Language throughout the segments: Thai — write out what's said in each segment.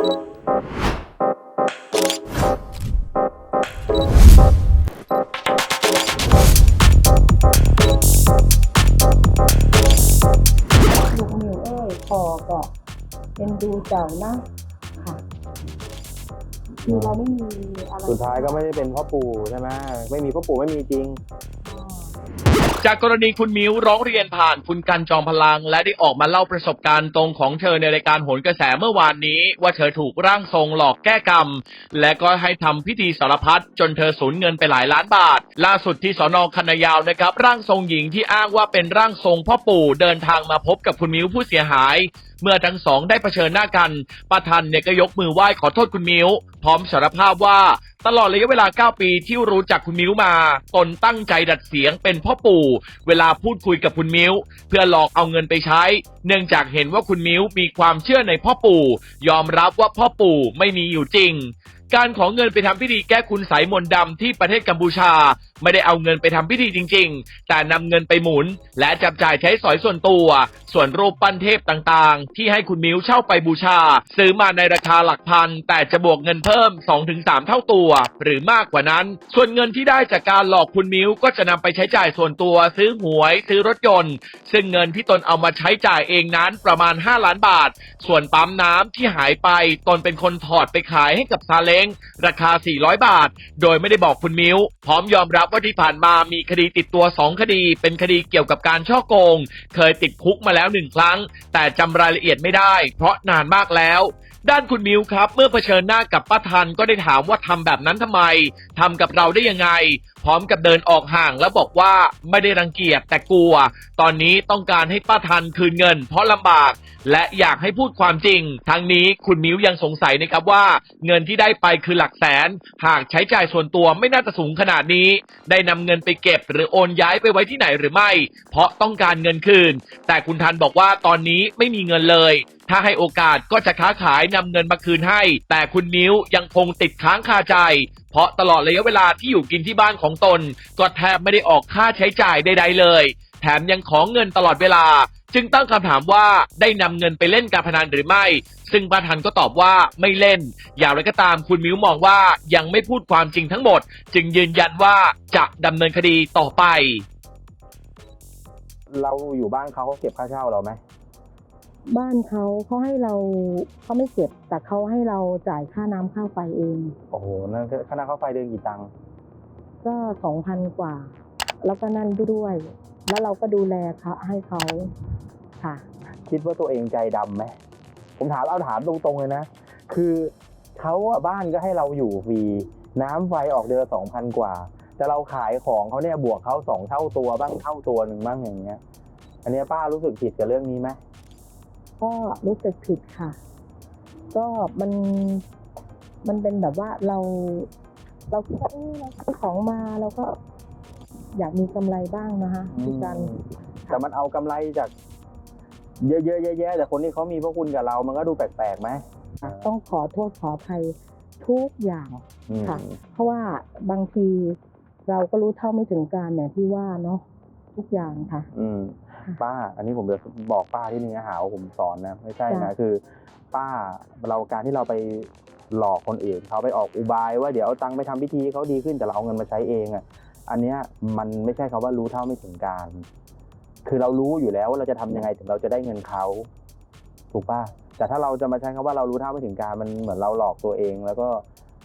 ลูกหมิวเอ้ยพอก็เป็นดูเจ้านะค่ะคือเราไม่มีอะไรสุดท้ายก็ไม่ได้เป็นพ่อปู่ใช่ไหมไม่มีพ่อปู่ไม่มีจริงอ่า จากกรณีคุณมิวร้องเรียนผ่านคุณกันจอมพลัง และได้ออกมาเล่าประสบการณ์ตรงของเธอในรายการโหนกระแสเมื่อวานนี้ ว่าเธอถูกร่างทรงหลอกแก้กรรม และก็ให้ทำพิธีสารพัดจนเธอสูญเงินไปหลายล้านบาท ล่าสุดที่สอนอคันยาวนะครับ ร่างทรงหญิงที่อ้างว่าเป็นร่างทรงพ่อปู่เดินทางมาพบกับคุณมิวผู้เสียหายเมื่อทั้งสองได้เผชิญหน้ากันป้าทันเนี่ยก็ยกมือไหว้ขอโทษคุณมิ้วพร้อมสารภาพว่าตลอดระยะเวลา 9 ปีที่รู้จักคุณมิ้วมา ตนตั้งใจดัดเสียงเป็นพ่อปู่ เวลาพูดคุยกับคุณมิ้ว เพื่อหลอกเอาเงินไปใช้ เนื่องจากเห็นว่าคุณมิ้วมีความเชื่อในพ่อปู่ ยอมรับว่าพ่อปู่ไม่มีอยู่จริง การขอเงินไปทำพิธีแก้คุณไสยมนต์ดำที่ประเทศกัมพูชา ไม่ได้เอาเงินไปทำพิธีจริง ๆ แต่นำเงินไปหมุน และจับจ่ายใช้สอยส่วนตัว ส่วนรูปปั้นเทพต่างๆ ที่ให้คุณมิ้วเช่าไปบูชา ซื้อมาในราคาหลักพัน แต่จะบวกเงินเพิ่ม 2-3 เท่าตัว หรือมากกว่านั้น ส่วนเงินที่ได้จากการหลอกคุณมิ้วก็จะนำไปใช้จ่ายส่วนตัว ซื้อหวยซื้อรถยนต์ ซึ่งเงินที่ตนเอามาใช้จ่ายเองนั้นประมาณ 5 ล้านบาท ส่วนปั๊มน้ำที่หายไปตนเป็นคนถอดไปขายให้กับซาเลง ราคา 400 บาท โดยไม่ได้บอกคุณมิ้ว พร้อมยอมรับว่าที่ผ่านมามีคดีติดตัว 2 คดี เป็นคดีเกี่ยวกับการช่อโกง เคยติดคุกมาแล้วหนึ่งครั้ง แต่จำรายละเอียดไม่ได้ เพราะนานมากแล้ว ด้านคุณมิวครับ เมื่อเผชิญหน้ากับป้าทันก็ได้ถามว่าทำแบบนั้นทำไมทำกับเราได้ยังไง พร้อมกับเดินออกห่างแล้วบอกว่าไม่ได้รังเกียจแต่กลัว ตอนนี้ต้องการให้ป้าทันคืนเงิน เพราะลำบาก และอยากให้พูดความจริง ทั้งนี้คุณมิวยังสงสัยนะครับว่า เงินที่ได้ไปคือหลักแสน หากใช้จ่ายส่วนตัวไม่น่าจะสูงขนาดนี้ ได้นำเงินไปเก็บ หรือโอนย้ายไปไว้ที่ไหนหรือไม่ เพราะต้องการเงินคืน แต่คุณทันบอกว่าตอนนี้ไม่มีเงินเลย ถ้าให้โอกาสก็จะค้าขายนำเงินมาคืนให้ แต่คุณมิ้วยังคงติดค้างคาใจ เพราะตลอดระยะเวลาที่อยู่กินที่บ้านของตน ก็แทบไม่ได้ออกค่าใช้จ่ายใดๆเลย แถมยังขอเงินตลอดเวลา จึงตั้งคำถามว่าได้นำเงินไปเล่นการพนันหรือไม่ ซึ่งป้าทันก็ตอบว่าไม่เล่น อย่างไรก็ตามคุณมิ้วมองว่ายังไม่พูดความจริงทั้งหมด จึงยืนยันว่าจะดำเนินคดีต่อไป เราอยู่บ้านเขาเขาเก็บค่าเช่าเราไหม บ้านเขาเขาให้เราเขาไม่เก็บแต่เขาให้เราจ่ายค่าน้ำค่าไฟเอง โอ้โหนั่นก็ค่าน้ำค่าไฟเดือนกี่ตังค์ก็สองพันกว่า แล้วก็นั่นด้วย แล้วเราก็ดูแลเขาให้เขาค่ะ คิดว่าตัวเองใจดำไหมผมถามเอาถามตรงๆเลยนะ คือเขาอะบ้านก็ให้เราอยู่ฟรีน้ำไฟออกเดือนสองพันกว่า แต่เราขายของเขาเนี่ยบวกเขาสองเท่าตัวบ้างเท่าตัวหนึ่งบ้างอย่างเงี้ย อันเนี้ยป้ารู้สึกผิดกับเรื่องนี้ไหม ก็รู้สึกผิดค่ะ ก็มันมันเป็นแบบว่าเราเราคิดว่าเอ๊ะเราซื้อของมาเราก็อยากมีกำไรบ้างนะคะพี่กันแต่มันเอากำไรจาก เยอะๆแยะๆแต่คนที่เขามีพระคุณกับเรา มันก็ดูแปลกๆไหมต้องขอโทษขออภัยทุกอย่างอืมค่ะ เพราะว่าบางทีเราก็รู้เท่าไม่ถึงการอย่างที่ว่าเนาะทุกอย่างค่ะ อืมค่ะ ป้า อันนี้ผมจะบอกป้าที่นี่นะหาว่าผมสอนนะไม่ใช่นะจ้ะคือ ป้าเราการที่เราไปหลอกคนอื่นเขาไปออกอุบายว่าเดี๋ยวเอาตังค์ไปทำพิธีให้เขาดีขึ้นแต่เราเอาเงินมาใช้เองอะอันเนี้ยมันไม่ใช่คำว่ารู้เท่าไม่ถึงการ คือเรารู้อยู่แล้วว่าเราจะทำยังไงถึงเราจะได้เงินเขาถูกป่ะแต่ถ้าเราจะมาใช้คำว่าเรารู้เท่าไม่ถึงการมันเหมือนเราหลอกตัวเอง แล้วก็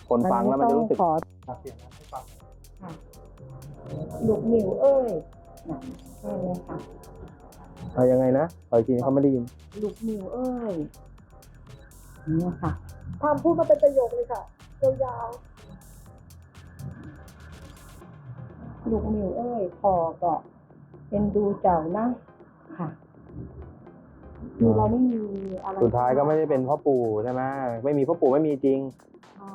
คนฟังแล้วมันจะรู้สึกขอค่ะลูกหมิวเอ้ยน่ะใช่ไหมคะ เอายังไงนะเอาอีกทีเขาไม่ได้ยิน ลูกหมิวเอ้ยเนี่ยค่ะทำพูดมาเป็นประโยคเลยค่ะยาวลูกหมิวเอ้ยพอก็เป็นดูเจ้านะ ค่ะคือเราไม่มีอะไรสุดท้ายก็ไม่ได้เป็นพ่อปู่ใช่ไหมไม่มีพ่อปู่ไม่มีจริงอ่า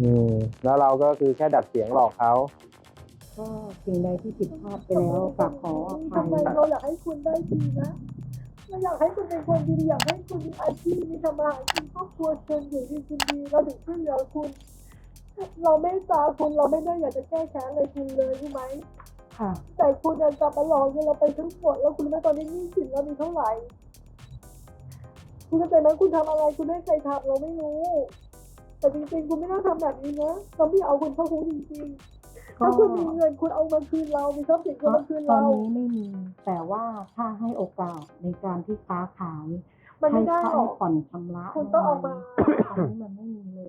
อืม แล้วเราก็คือแค่ดัดเสียงหลอกเขา ก็สิ่งใดที่ผิดพลาดไปแล้วฝากขออๆภัทำไมยเราอยากให้คุณได้ดีนะเราอยากให้คุณเป็นคนดีอยากให้คุณมีอาชีพมีทำมาหากินครอบครัวเชิญอยู่ดีกินดีเราถึงช่วยเหลือคุณ เราไม่ตาคุณเราไม่ได้อยากจะแก้แค้นอะไรคุณเลยใช่ไหมค่ะ แต่คุณยังกลับมาหลอกเงินเราไปทั้งหมดแล้วคุณรู้ไหมตอนนี้หนี้สินเรามีเท่าไหร่คุณเข้าใจไหมคุณทำอะไรคุณไม่ให้ใครทำเราไม่รู้ แต่จริงๆคุณไม่น่าทำแบบนี้นะเราไม่เอาคุณเข้าคุกจริงๆ ถ้าคุณมีเงินคุณเอามาคืนเรา มีทรัพย์สินคุณเอามาคืนเราตอนนี้ไม่มี แต่ว่าถ้าให้โอกาสในการที่ค้าขายมันไม่ได้ผ่อนชำระคุณต้องออกมา อันนี้มันไม่มีเลย